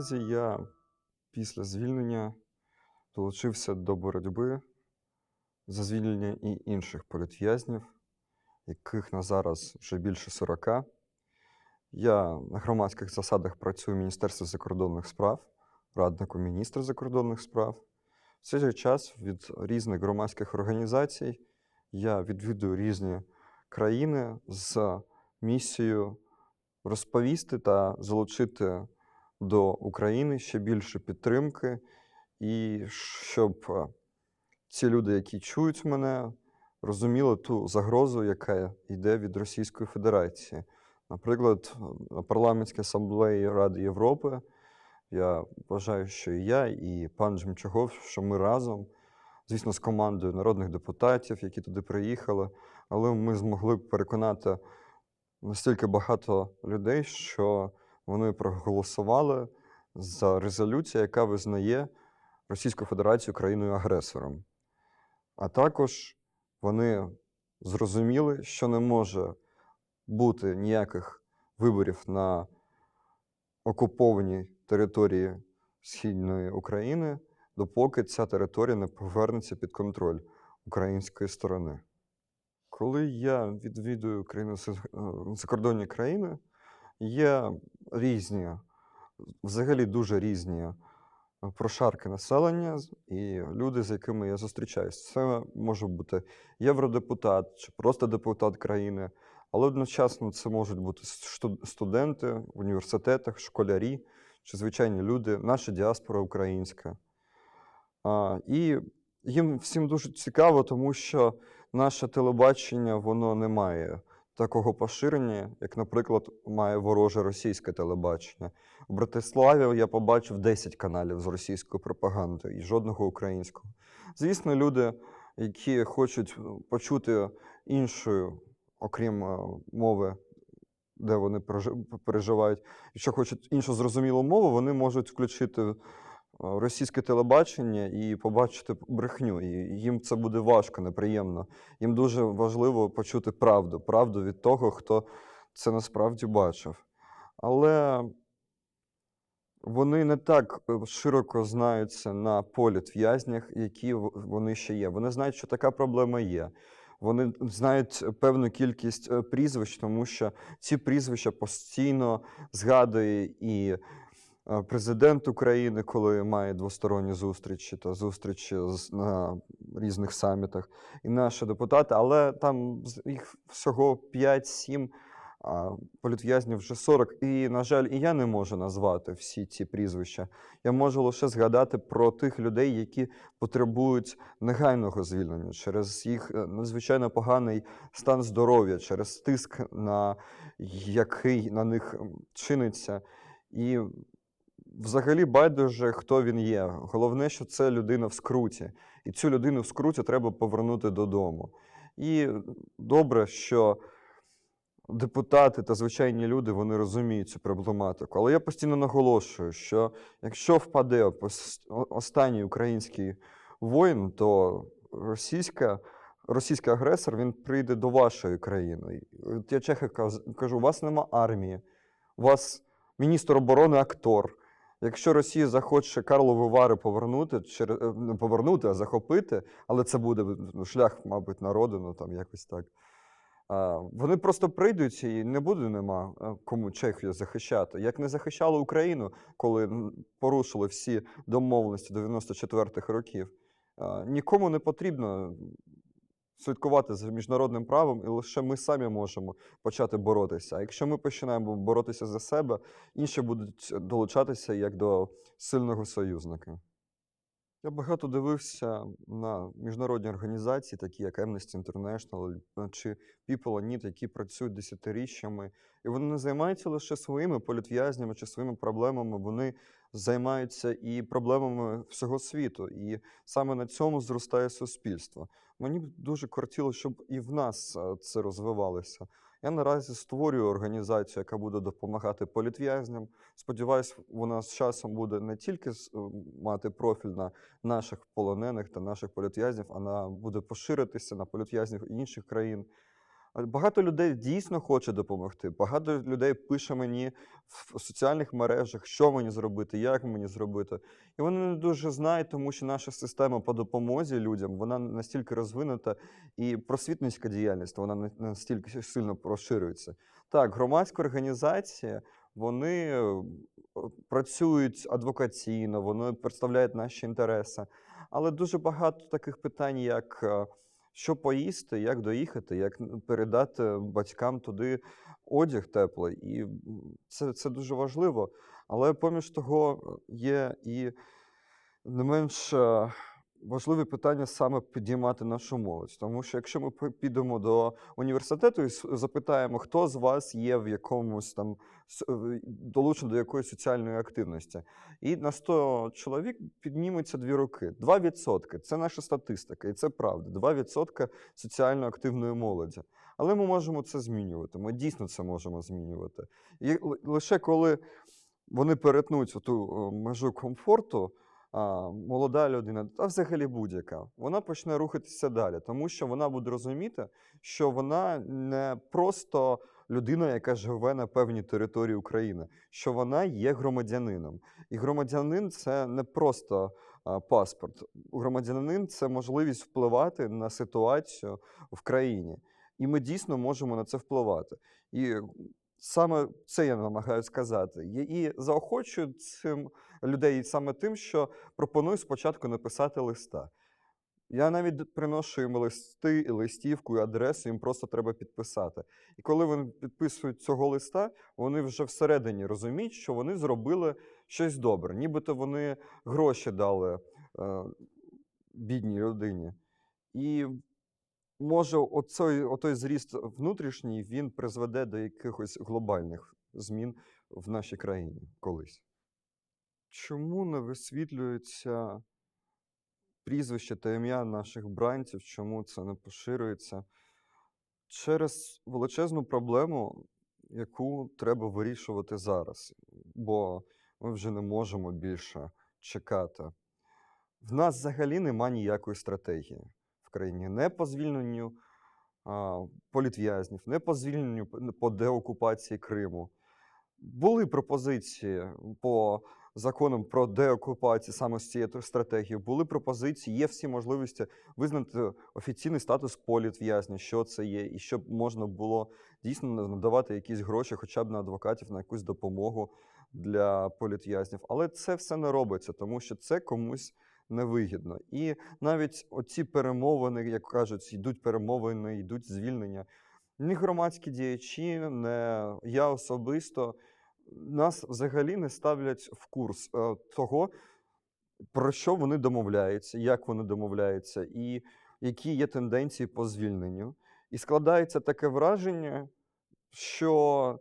Наразі я після звільнення долучився до боротьби за звільнення і інших політв'язнів, яких на зараз вже більше 40. Я на громадських засадах працюю в Міністерстві закордонних справ, радником міністра закордонних справ. В цей же час від різних громадських організацій я відвідую різні країни з місією розповісти та залучити до України ще більше підтримки, і щоб е, ці люди, які чують мене, розуміли ту загрозу, яка йде від Російської Федерації. Наприклад, на парламентській асамблеї Ради Європи я вважаю, що і я, і пан Джемчагов, що ми разом, звісно, з командою народних депутатів, які туди приїхали, але ми змогли переконати настільки багато людей, що вони проголосували за резолюцію, яка визнає Російську Федерацію країною-агресором. А також вони зрозуміли, що не може бути ніяких виборів на окупованій території Східної України, допоки ця територія не повернеться під контроль української сторони. Коли я відвідую країни е, закордонні країни, є різні, взагалі дуже різні прошарки населення і люди, з якими я зустрічаюсь. Це може бути євродепутат чи просто депутат країни, але одночасно це можуть бути сту- студенти в університетах, школярі чи звичайні люди, наша діаспора українська. І їм всім дуже цікаво, тому що наше телебачення воно не має такого поширення, як, наприклад, має вороже російське телебачення. У Братиславі я побачив 10 каналів з російською пропагандою і жодного українського. Звісно, люди, які хочуть е, почути іншою, окрім е, мови, де вони переживають, якщо хочуть іншу зрозумілу мову, вони можуть включити російське телебачення і побачити брехню. І їм це буде важко, неприємно. Їм дуже важливо почути правду, правду від того, хто це насправді бачив. Але вони не так е, широко знаються на політв'язнях, які вони ще є. Вони знають, що така проблема є. Вони знають певну кількість е, прізвищ, тому що ці прізвища постійно згадує і е, президент України, коли має двосторонні зустрічі та зустрічі з- на різних самітах, і наші депутати, але там їх всього 5-7, політв'язнів вже 40. І, на жаль, і я не можу назвати всі ці прізвища. Я можу лише згадати про тих людей, які потребують негайного звільнення через їх е, надзвичайно поганий стан здоров'я, через тиск, на який на них чиниться. І взагалі байдуже, хто він є. Головне, що це людина в скруті. І цю людину в скруті треба повернути додому. І добре, що депутати та звичайні люди вони розуміють цю проблематику. Але я постійно наголошую, що якщо впаде останній український воїн, то російська. Російський агресор він прийде до вашої країни. От я чехи кажу: у вас нема армії, у вас міністр оборони актор. Якщо Росія захоче Карлові Вари повернути, через, е, не повернути, а захопити, але це буде ну, шлях, мабуть, на родину, там якось так. Вони просто прийдуть і не буде нема е, кому Чехію захищати. Як не захищали Україну, коли порушили всі домовленості 94-х років. Нікому не потрібно слідкувати за міжнародним правом, і лише ми самі можемо почати боротися. А якщо ми починаємо боротися за себе, інші будуть долучатися як до сильного союзника. Я багато дивився на міжнародні організації, такі як Amnesty International чи People Need, які працюють десятиріччями, і вони не займаються лише своїми політв'язнями чи своїми проблемами, вони займаються і проблемами всього світу. І саме на цьому зростає суспільство. Мені б дуже кортіло, щоб і в нас е, це розвивалося. Я наразі створюю організацію, яка буде допомагати політв'язням. Сподіваюсь, вона з часом буде не тільки мати профіль на наших полонених та наших політв'язнів, а на буде поширитися на політв'язнів інших країн. Багато людей дійсно хоче допомогти. Багато людей пише мені в соціальних мережах, що мені зробити, як мені зробити. І вони не дуже знають, тому що наша система по допомозі людям вона настільки розвинута, і просвітницька діяльність вона настільки сильно розширюється. Так, громадські організації вони е, працюють адвокаційно, вони представляють наші інтереси. Але дуже багато таких питань, як е, що поїсти, як доїхати, як передати батькам туди одяг теплий. І це, це дуже важливо. Але поміж того е, є і не менш е, важливі питання саме підіймати нашу молодь. Тому що якщо ми підемо до університету і запитаємо, хто з вас є в якомусь там долучений до якоїсь соціальної активності, і на 100 чоловік підніметься дві руки. 2% – це наша статистика, і це правда. 2% соціально активної молоді. Але ми можемо це змінювати. Ми дійсно це можемо змінювати. І лише коли вони перетнуть ту межу комфорту, а, молода людина, та взагалі будь-яка, вона почне рухатися далі, тому що вона буде розуміти, що вона не просто людина, яка живе на певній території України, що вона є громадянином. І громадянин це не просто а, паспорт. Громадянин це можливість впливати на ситуацію в країні. І ми дійсно можемо на це впливати. І саме це я намагаюся сказати. І заохочую цим людей саме тим, що пропоную спочатку написати листа. Я навіть приношу їм листи, листівку, і адресу, їм просто треба підписати. І коли вони підписують цього листа, вони вже всередині розуміють, що вони зробили щось добре, нібито вони гроші дали е, бідній людині. І може, оцей, отой зріст внутрішній він призведе до якихось глобальних змін в нашій країні колись. Чому не висвітлюється прізвище та ім'я наших бранців? Чому це не поширюється? Через величезну проблему, яку треба вирішувати зараз, бо ми вже не можемо більше чекати. В нас взагалі нема ніякої стратегії країні не по звільненню а, політв'язнів, не по звільненню по деокупації Криму. Були пропозиції по законам про деокупацію саме з цією тр- стратегією. Були пропозиції, є всі можливості визнати офіційний статус політв'язня, що це є, і щоб можна було дійсно на- надавати якісь гроші, хоча б на адвокатів, на якусь допомогу для політв'язнів. Але це все не робиться, тому що це комусь невигідно. І навіть оці перемовини, як кажуть, йдуть перемовини, йдуть звільнення. Ні громадські діячі, не я особисто нас взагалі не ставлять в курс е, того, про що вони домовляються, як вони домовляються, і які є тенденції по звільненню. І складається таке враження, що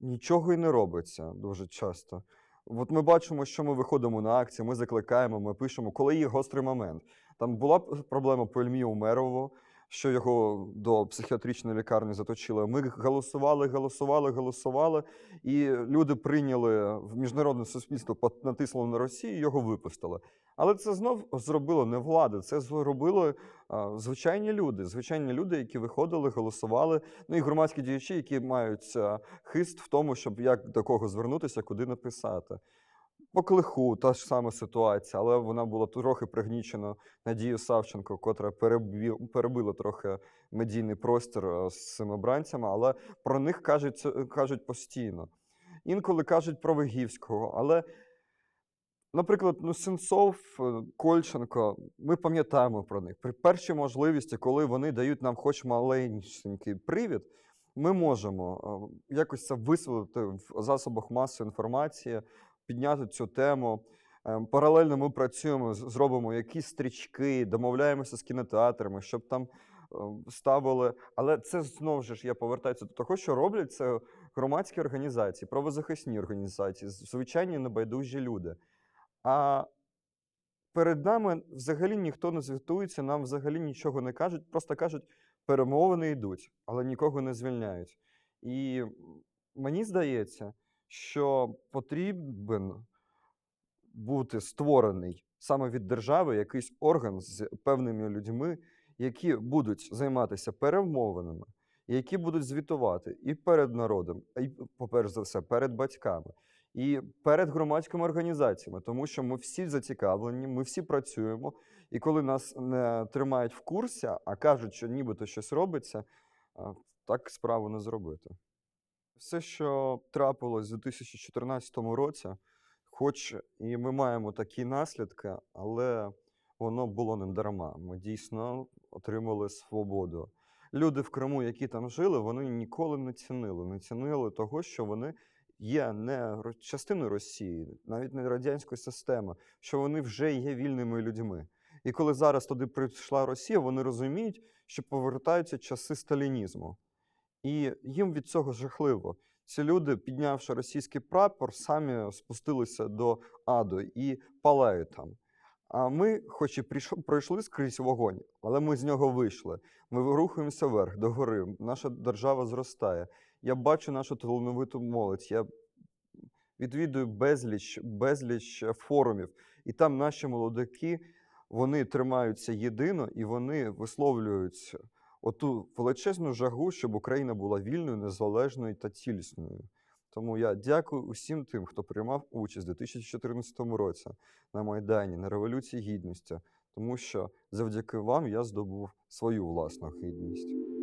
нічого і не робиться дуже часто. От ми бачимо, що ми виходимо на акції, ми закликаємо, ми пишемо, коли є гострий момент. Там була проблема по Ільмі Умерову, що його до психіатричної лікарні заточили. Ми голосували, голосували, голосували, і люди прийняли в міжнародне суспільство, натисло на Росію, його випустили. Але це знов зробило не влада, це зробили а, звичайні люди, звичайні люди, які виходили, голосували. Ну і громадські діячі, які мають а, хист в тому, щоб як до кого звернутися, куди написати. По клиху та ж сама ситуація, але вона була трохи пригнічена Надією Савченко, котра перебила трохи медійний простір е, з цими бранцями, але про них кажуть, це- кажуть постійно. Інколи кажуть про Вигівського, але, наприклад, ну, Сенцов, е, Кольченко, ми пам'ятаємо про них. При першій можливості, коли вони дають нам хоч маленький привід, ми можемо е, якось це висвітлити в засобах масової інформації, підняти цю тему. Е, Паралельно ми працюємо, зробимо якісь стрічки, домовляємося з кінотеатрами, щоб там ставили. Але це знову ж я повертаюся до того, що роблять це громадські організації, правозахисні організації, звичайні небайдужі люди. А перед нами взагалі ніхто не звітується, нам взагалі нічого не кажуть, просто кажуть, перемовини йдуть, але нікого не звільняють. І мені здається, що потрібен бути створений саме від держави якийсь орган з певними людьми, які будуть займатися перемовинами, які будуть звітувати і перед народом, і, по-перше за все, перед батьками, і перед громадськими організаціями, тому що ми всі зацікавлені, ми всі працюємо. І коли нас не тримають в курсі, а кажуть, що нібито щось робиться, так справу не зробити. Все, що трапилось у 2014 році, хоч і ми маємо такі наслідки, але воно було не дарма. Ми дійсно отримали свободу. Люди в Криму, які там жили, вони ніколи не цінили, не цінили того, що вони є не частиною Росії, навіть не радянської системи, що вони вже є вільними людьми. І коли зараз туди прийшла Росія, вони розуміють, що повертаються часи сталінізму. І їм від цього жахливо. Ці люди, піднявши російський прапор, самі спустилися до аду і палають там. А ми, хоч і пройшли скрізь вогонь, але ми з нього вийшли. Ми рухаємося вверх, до гори. Наша держава зростає. Я бачу нашу талановиту молодь. Я відвідую безліч, безліч е, форумів, і там наші молодики вони тримаються єдино і вони висловлюють оту величезну жагу, щоб Україна була вільною, незалежною та цілісною. Тому я дякую усім тим, хто приймав участь у 2014 році на Майдані, на Революції Гідності, тому що завдяки вам я здобув свою власну гідність.